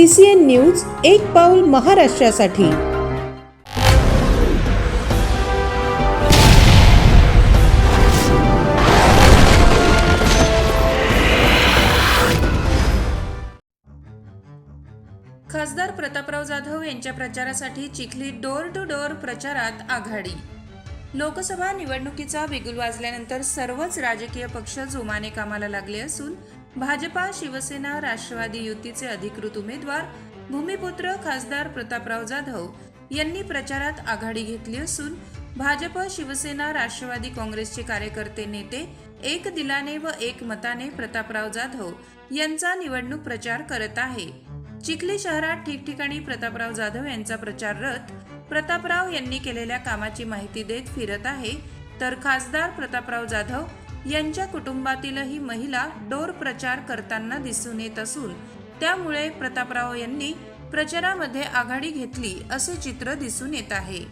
C C N news एक पाऊल महाराष्ट्रासाठी. खासदार प्रतापराव जाधव यांच्या प्रचारासाठी चिखली डोर टू डोर प्रचारात आघाडी. लोकसभा निवडणुकीचा बिगुल वाजल्यानंतर सर्वच राजकीय पक्ष जोमाने कामाला लागले असून भाजपा शिवसेना राष्ट्रवादी युतीचे अधिकृत उमेदवार भूमिपुत्र खासदार प्रतापराव जाधव यांनी प्रचारात आघाडी घेतली असून भाजप शिवसेना राष्ट्रवादी काँग्रेसचे कार्यकर्ते नेते एक दिलाने व एक मताने प्रतापराव जाधव यांचा निवडणूक प्रचार करत आहे. चिखली शहरात ठिकठिकाणी प्रतापराव जाधव यांचा प्रचार रथ प्रतापराव यांनी केलेल्या कामाची माहिती देत फिरत आहे. तर खासदार प्रतापराव जाधव यांच्या कुटुंबातीलही महिला डोर प्रचार करताना दिसून येत असून त्यामुळे प्रतापराव यांनी प्रचारामध्ये आघाडी घेतली असे चित्र दिसून येत आहे.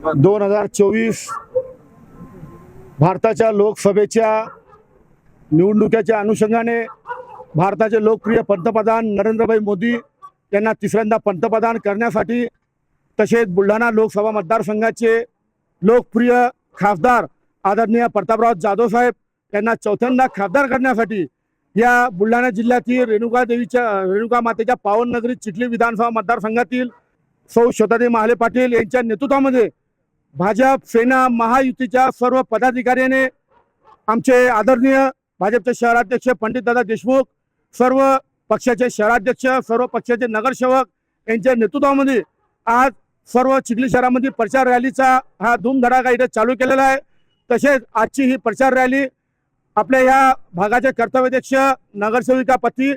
दोन हजार चोवीस भारताच्या लोकसभेच्या निवडणुकीच्या अनुषंगाने भारताचे लोकप्रिय पंतप्रधान नरेंद्रभाई मोदी यांना तिसऱ्यांदा पंतप्रधान करण्यासाठी तसेच बुलढाणा लोकसभा मतदारसंघाचे लोकप्रिय खासदार आदरणीय प्रतापराव जाधव साहेब यांना चौथ्यांदा खासदार करण्यासाठी या बुलढाणा जिल्ह्यातील रेणुका देवीच्या रेणुका मातेच्या पावन नगरी चिखली विधानसभा मतदारसंघातील सौ शतादी महाले पाटील यांच्या नेतृत्वामध्ये भाजप सेना महायुतीच्या सर्व पदाधिकाऱ्याने आमचे आदरणीय भाजपचे शहराध्यक्ष पंडितदादा देशमुख सर्व पक्षाचे शहराध्यक्ष सर्व पक्षाचे नगरसेवक यांच्या नेतृत्वामध्ये आज सर्व चिखली शहरामध्ये प्रचार रॅलीचा हा धूमधडाका इथे चालू केलेला आहे. तसेच आजची ही प्रचार रॅली आपल्या या भागाचे कर्तव्यध्यक्ष नगरसेविका पती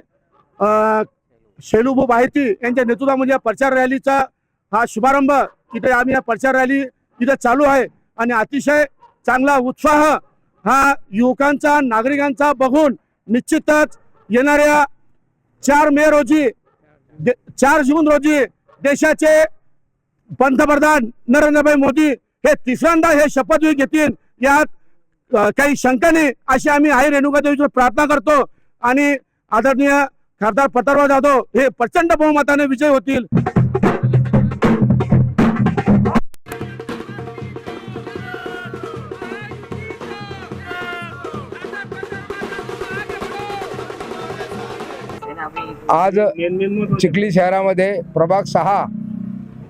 शेलूभू बाहेती यांच्या नेतृत्वामध्ये या प्रचार रॅलीचा हा शुभारंभ इथे आम्ही या प्रचार रॅली तिथं चालू आहे. आणि अतिशय चांगला उत्साह हा युवकांचा नागरिकांचा बघून निश्चितच येणाऱ्या चार मे रोजी चार जून रोजी देशाचे पंतप्रधान नरेंद्रभाई मोदी हे तिसऱ्यांदा हे शपथविधी घेतील. यात काही शंका नाही. अशी आम्ही आई रेणुका देवीची प्रार्थना करतो. आणि आदरणीय खासदार प्रतापराव जाधव हे प्रचंड बहुमताने विजय होतील. आज चिखली शहरामध्ये प्रभाग सहा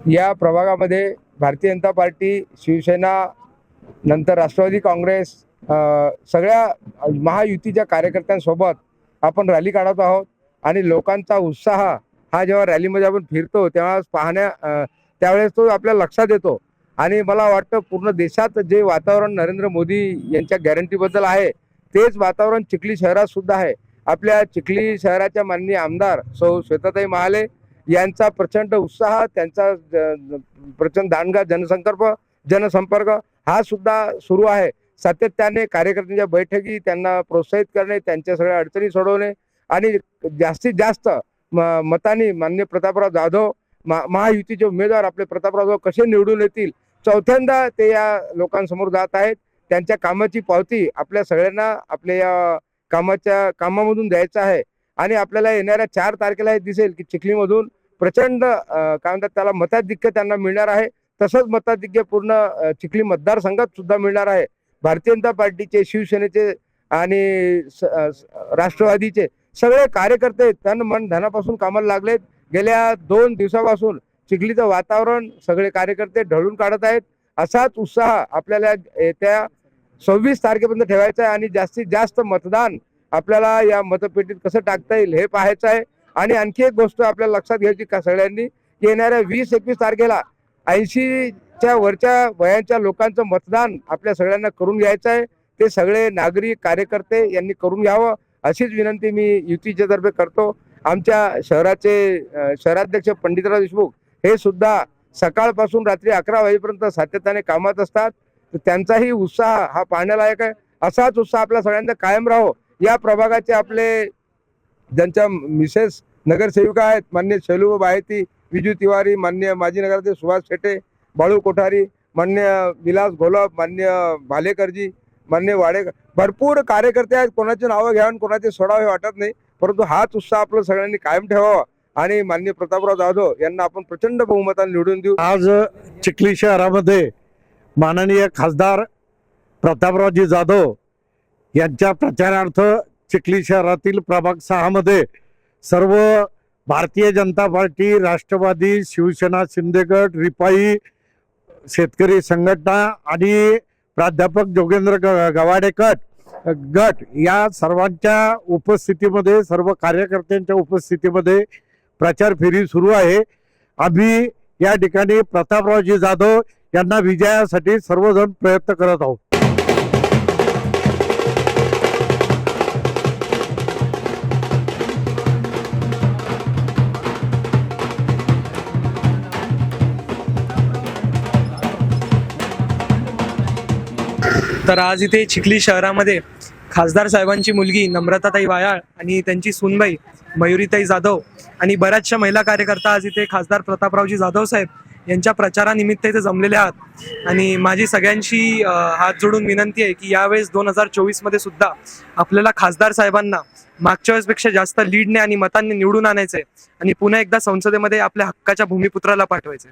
या प्रभागामध्ये भारतीय जनता पार्टी शिवसेना नंतर राष्ट्रवादी काँग्रेस सगळ्या महायुतीच्या कार्यकर्त्यांसोबत आपण रॅली काढत आहोत. आणि लोकांचा उत्साह हा जेव्हा रॅलीमध्ये आपण फिरतो तेव्हा पाहण्या त्यावेळेस तो आपल्या लक्षात येतो. आणि मला वाटतं पूर्ण देशात जे वातावरण नरेंद्र मोदी यांच्या गॅरंटीबद्दल आहे तेच वातावरण चिखली शहरात सुद्धा आहे. आपल्या चिखली शहराच्या माननीय आमदार सौ श्वेताताई महाले यांचा प्रचंड उत्साह त्यांचा प्रचंड दांडगा जनसंकल्प जनसंपर्क हा सुद्धा सुरू आहे. सातत्याने कार्यकर्त्यांच्या बैठकी त्यांना प्रोत्साहित करणे त्यांच्या सगळ्या अडचणी सोडवणे आणि जास्तीत जास्त म- मतांनी मान्य प्रतापराव जाधव मा- महायुतीचे उमेदवार आपले प्रतापराव जाधव कसे निवडून येतील? चौथ्यांदा ते या लोकांसमोर जात आहेत. त्यांच्या कामाची पावती आपल्या सगळ्यांना आपल्या या कामाच्या कामामधून द्यायचं आहे. आणि आपल्याला येणाऱ्या चार तारखेला हे दिसेल की चिखलीमधून प्रचंड काय म्हणतात त्याला मताधिक्य त्यांना मिळणार आहे. तसंच मताधिक्य पूर्ण चिखली मतदारसंघात सुद्धा मिळणार आहे. भारतीय जनता पार्टीचे शिवसेनेचे आणि राष्ट्रवादीचे सगळे कार्यकर्ते तन मन धनापासून कामाला लागलेत. गेल्या दोन दिवसापासून चिखलीचं वातावरण सगळे कार्यकर्ते ढळून काढत आहेत. असाच उत्साह आपल्याला येत्या सव्वीस तारखेपर्यंत ठेवायचं आहे आणि जास्तीत जास्त मतदान आपल्याला या मतपेटीत कसं टाकता येईल हे पाहायचं आहे. आणि आणखी एक गोष्ट आपल्याला लक्षात घ्यायची का सगळ्यांनी की येणाऱ्या वीस एकवीस तारखेला ऐंशीच्या वरच्या वयांच्या लोकांचं मतदान आपल्या सगळ्यांना करून घ्यायचं आहे. ते सगळे नागरिक कार्यकर्ते यांनी करून घ्यावं. अशीच विनंती मी युतीच्या तर्फे करतो. आमच्या शहराचे शहराध्यक्ष पंडितराव देशमुख हे सुद्धा सकाळपासून रात्री अकरा वाजेपर्यंत सातत्याने कामात असतात. तर त्यांचाही उत्साह हा पाहण्यालायक आहे. असाच उत्साह आपल्या सगळ्यांचा कायम राहो. या प्रभागाचे आपले ज्यांच्या मिसेस नगरसेविका आहेत मान्य शैलू बाहेती विजू तिवारी मान्य माजी नगराध्यक्ष सुभाष शेटे बाळू कोठारी मान्य विलास घोलप मान्य भालेकरजी मान्य वाडेकर भरपूर कार्यकर्ते आहेत. कोणाची नावं घ्यावं आणि कोणाचे सोडावं हे वाटत नाही. परंतु हाच उत्साह आपलं सगळ्यांनी कायम ठेवावा. आणि मान्य प्रतापराव जाधव यांना आपण प्रचंड बहुमताने निवडून देऊ. आज चिखली शहरामध्ये माननीय खासदार प्रतापरावजी जाधव यांच्या प्रचारार्थ चिखली शहरातील प्रभाग सहामध्ये सर्व भारतीय जनता पार्टी राष्ट्रवादी शिवसेना शिंदेगड रिपाई शेतकरी संघटना आणि प्राध्यापक जोगेंद्र ग- गवाडे गट गट या सर्वांच्या उपस्थितीमध्ये सर्व कार्यकर्त्यांच्या उपस्थितीमध्ये प्रचार फेरी सुरू आहे. आम्ही या ठिकाणी प्रतापरावजी जाधव यांना विजयासाठी सर्वजण प्रयत्न करत आहोत. तर आज इथे चिखली शहरामध्ये खासदार साहेबांची मुलगी नम्रताताई वायाळ आणि त्यांची सुनबाई मयुरीताई जाधव आणि बऱ्याचशा महिला कार्यकर्ता आज इथे खासदार प्रतापरावजी जाधव साहेब यांच्या प्रचारानिमित्त इथे जमलेले आहात. आणि माझी सगळ्यांशी हात जोडून विनंती आहे की यावेळेस दोन हजार चोवीसमध्ये सुद्धा आपल्याला खासदार साहेबांना मागच्या वेळेसपेक्षा जास्त लीडने आणि मतांनी निवडून आणायचंय. आणि पुन्हा एकदा संसदेमध्ये आपल्या हक्काच्या भूमिपुत्राला पाठवायचंय.